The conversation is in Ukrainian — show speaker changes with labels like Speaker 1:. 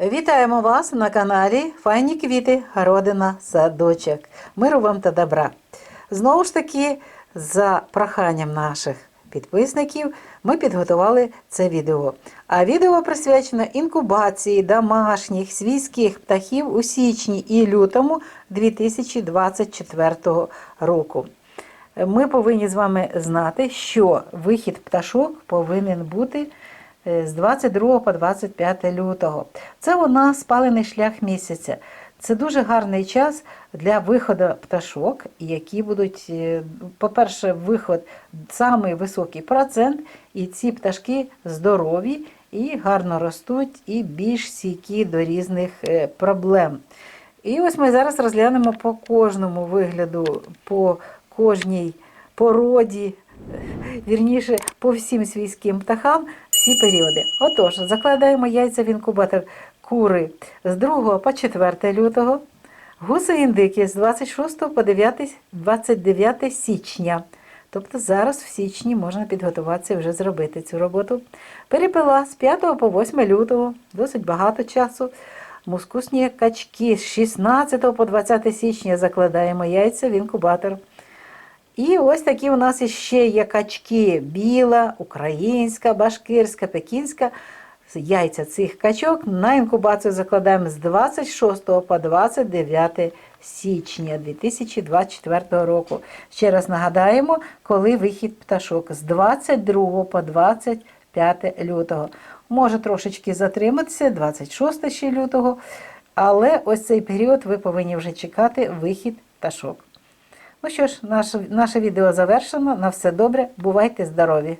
Speaker 1: Вітаємо вас на каналі Файні квіти, городина, садочок. Миру вам та добра. Знову ж таки, за проханням наших підписників, ми підготували це відео. А відео присвячено інкубації домашніх свійських птахів у січні і лютому 2024 року. Ми повинні з вами знати, що вихід пташок повинен бути з 22 по 25 лютого. Це у нас спалений шлях місяця. Це дуже гарний час для виходу пташок, які будуть, е, по-перше, виход самий високий процент, і ці пташки здорові і гарно ростуть, і більш стійкі до різних е, проблем. І ось ми зараз розглянемо по кожному вигляду, по кожній породі, вірніше, по всім свійським птахам всі періоди. Отож, закладаємо яйця в інкубатор кури з 2 по 4 лютого, гуси індики з 26 по 9, 29 січня. Тобто зараз в січні можна підготуватися і вже зробити цю роботу. Перепила з 5 по 8 лютого, досить багато часу. Мускусні качки з 16 по 20 січня закладаємо яйця в інкубатор. І ось такі у нас іще є качки: біла, українська, башкирська, пекінська. Яйця цих качок на інкубацію закладаємо з 26 по 29 січня 2024 року. Ще раз нагадаємо, коли вихід пташок з 22 по 25 лютого. Може трошечки затриматися, 26 ще лютого, але ось цей період ви повинні вже чекати вихід пташок. Ну що ж, наше, наше відео завершено. На все добре. Бувайте здорові!